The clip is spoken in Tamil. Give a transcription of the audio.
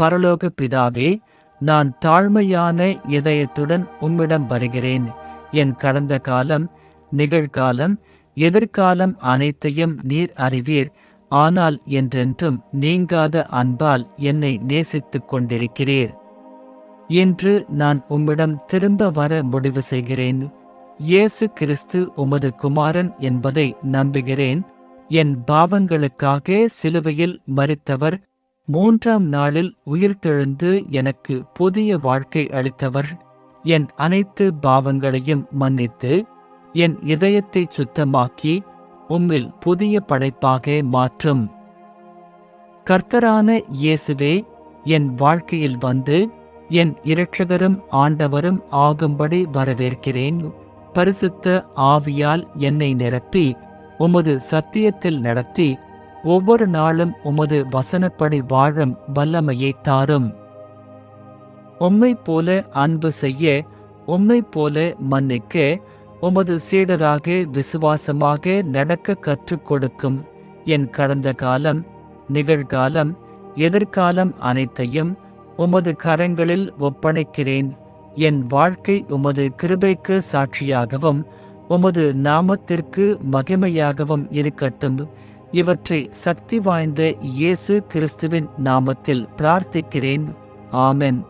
பரலோக பிதாவே நான் தாழ்மையான இதயத்துடன் உம்மிடம் வருகிறேன். என் கடந்த காலம் நிகழ்காலம் எதிர்காலம் அனைத்தையும் நீர் அறிவீர். ஆனால் என்றென்றும் நீங்காத அன்பால் என்னை நேசித்துக் கொண்டிருக்கிறீர். இன்று நான் உம்மிடம் திரும்ப வர முடிவு செய்கிறேன். இயேசு கிறிஸ்து உமது குமாரன் என்பதை நம்புகிறேன். என் பாவங்களுக்காக சிலுவையில் மறித்தவர் மூன்றாம் நாளில் உயிர்த்தெழுந்து எனக்கு புதிய வாழ்க்கை அளித்தவர். என் அனைத்து பாவங்களையும் மன்னித்து என் இதயத்தை சுத்தமாக்கி உம்மில் புதிய படைப்பாக மாற்றும். கர்த்தரான இயேசுவே என் வாழ்க்கையில் வந்து என் இரட்சகரும் ஆண்டவரும் ஆகும்படி வரவேற்கிறேன். பரிசுத்த ஆவியால் என்னை நிரப்பி உமது சத்தியத்தில் நடத்தி ஒவ்வொரு நாளும் உமது வசனப்படி வாழும் வல்லமையை தாரும். உம்மை போல அன்பு செய்ய உம்மை போல மன்னிக்க உமது சீடராக விசுவாசமாக நடக்க கற்றுக் கொடுக்கும். என் கடந்த காலம் நிகழ்காலம் எதிர்காலம் அனைத்தையும் உமது கரங்களில் ஒப்படைக்கிறேன். என் வாழ்க்கை உமது கிருபைக்கு சாட்சியாகவும் உமது நாமத்திற்கு மகிமையாகவும் இருக்கட்டும். இவற்றை சக்தி வாய்ந்த இயேசு கிறிஸ்துவின் நாமத்தில் பிரார்த்திக்கிறேன். ஆமென்.